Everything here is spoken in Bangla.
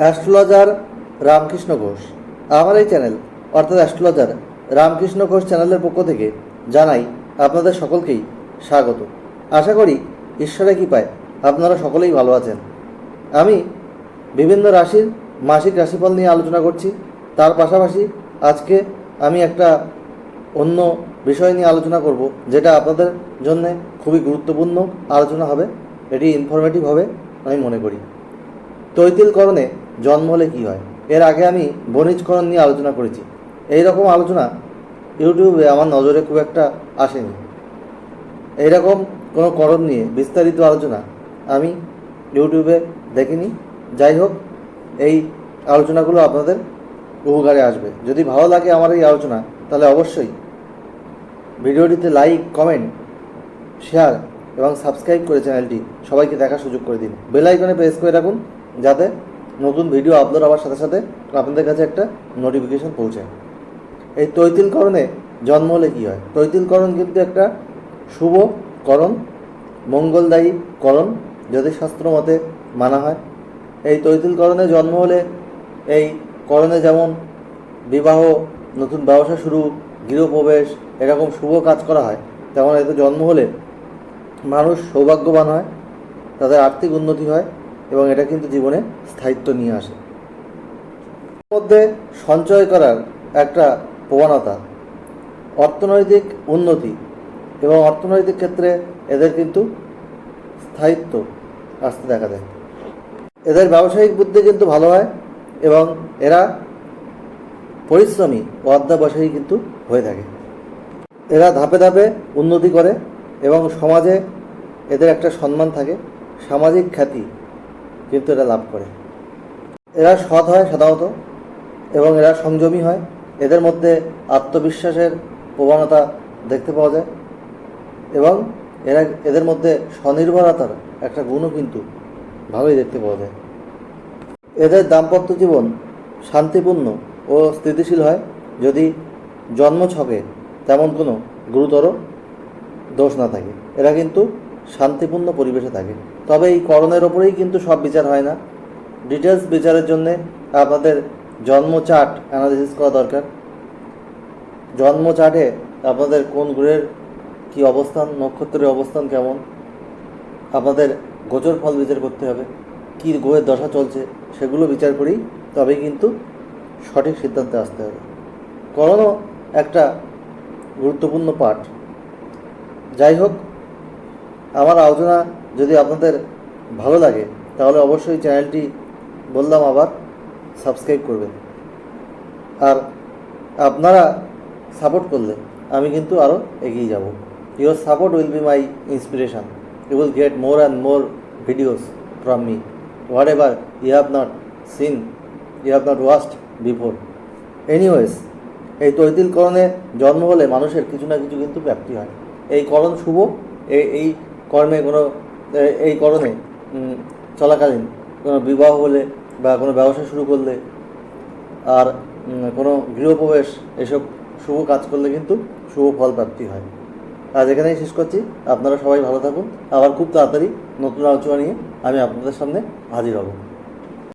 অ্যাস্ট্রোলজার রামকৃষ্ণ ঘোষ। আমার এই চ্যানেল, অর্থাৎ অ্যাস্ট্রোলজার রামকৃষ্ণ ঘোষ চ্যানেলের পক্ষ থেকে জানাই আপনাদের সকলকেই স্বাগত। আশা করি ঈশ্বরের কৃপায় আপনারা সকলেই ভালো আছেন। আমি বিভিন্ন রাশির মাসিক রাশিফল নিয়ে আলোচনা করছি। তার পাশাপাশি আজকে আমি একটা অন্য বিষয় নিয়ে আলোচনা করব, যেটা আপনাদের জন্য খুবই গুরুত্বপূর্ণ আলোচনা হবে। এটি ইনফরমেটিভ হবে, আমি মনে করি। তৈতিলকরণে জন্ম হলে কী হয়? এর আগে আমি বণিজকরণ নিয়ে আলোচনা করেছি। এই রকম আলোচনা ইউটিউবে আমার নজরে খুব একটা আসেনি। এইরকম কোনো করণ নিয়ে বিস্তারিত আলোচনা আমি ইউটিউবে দেখিনি। যাই হোক, এই আলোচনাগুলো আপনাদের উপকারে আসবে। যদি ভালো লাগে আমার এই আলোচনা, তাহলে অবশ্যই ভিডিওটিতে লাইক, কমেন্ট, শেয়ার এবং সাবস্ক্রাইব করে চ্যানেলটি সবাইকে দেখার সুযোগ করে দিন। বেল আইকনে প্রেস করে রাখুন, যাতে নতুন ভিডিও আপলোড হওয়ার সাথে সাথে আপনাদের কাছে একটা নোটিফিকেশন পৌঁছায়। এই তৈতিলকরণে জন্ম হলে কী হয়? তৈতিলকরণ কিন্তু একটা শুভ করণ, মঙ্গলদায়ী করণ, যদি শাস্ত্র মতে মানা হয়। এই তৈতিলকরণে জন্ম হলে এই করণে যেমন বিবাহ, নতুন ব্যবসা শুরু, গৃহপ্রবেশ, এরকম শুভ কাজ করা হয়, তেমন এতে জন্ম হলে মানুষ সৌভাগ্যবান হয়, তাদের আর্থিক উন্নতি হয় এবং এটা কিন্তু জীবনে স্থায়িত্ব নিয়ে আসে। মধ্যে সঞ্চয় করার একটা প্রবণতা, অর্থনৈতিক উন্নতি এবং অর্থনৈতিক ক্ষেত্রে এদের কিন্তু স্থায়িত্ব আসতে দেখা দেয় এদের ব্যবসায়িক বুদ্ধি কিন্তু ভালো হয় এবং এরা পরিশ্রমী ও অধ্যাবসায়ী কিন্তু হয়ে থাকে। এরা ধাপে ধাপে উন্নতি করে এবং সমাজে এদের একটা সম্মান থাকে, সামাজিক খ্যাতি কিন্তু এরা লাভ করে। এরা সৎ হয় সাধারণত এবং এরা সংযমী হয়। এদের মধ্যে আত্মবিশ্বাসের প্রবণতা দেখতে পাওয়া যায় এবং এরা, এদের মধ্যে স্বনির্ভরতার একটা গুণও কিন্তু ভালোই দেখতে পাওয়া যায়। এদের দাম্পত্য জীবন শান্তিপূর্ণ ও স্থিতিশীল হয়। যদি জন্ম ছকে তেমন কোনো গুরুতর দোষ না থাকে, এরা কিন্তু শান্তিপূর্ণ পরিবেশে থাকে। তবে এই করণের ওপরেই কিন্তু সব বিচার হয় না। ডিটেলস বিচারের জন্যে আপনাদের জন্ম চার্ট অ্যানালিসিস করা দরকার। জন্ম চার্টে আপনাদের কোন গ্রহের কী অবস্থান, নক্ষত্রের অবস্থান কেমন, আপনাদের গোচর ফল বিচার করতে হবে, কী গ্রহের দশা চলছে, সেগুলো বিচার করেই তবেই কিন্তু সঠিক সিদ্ধান্তে আসতে হবে। করণও একটা গুরুত্বপূর্ণ পাঠ। যাই হোক, আমার আলোচনা যদি আপনাদের ভালো লাগে, তাহলে অবশ্যই চ্যানেলটি বললাম আবার সাবস্ক্রাইব করবেন। আর আপনারা সাপোর্ট করলে আমি কিন্তু আরও এগিয়ে যাব। Your support will be my inspiration you will get more and more videos from me whatever you have not seen you have not watched before anyways এই তৈতিলকরণে জন্ম হলে মানুষের কিছু না কিছু কিন্তু ব্যাপ্তি হয়। এই করণ শুভ এই কর্মে কোনো এই করণে চলাকালীন কোনো বিবাহ হলে বা কোনো ব্যবসা শুরু করলে আর কোনো গৃহপ্রবেশ এসব শুভ কাজ করলে কিন্তু শুভ ফল প্রাপ্তি হয়। আজ এখানেই শেষ করছি। আপনারা সবাই ভালো থাকুন। আবার খুব তাড়াতাড়ি নতুন আলোচনা নিয়ে আমি আপনাদের সামনে হাজির হব।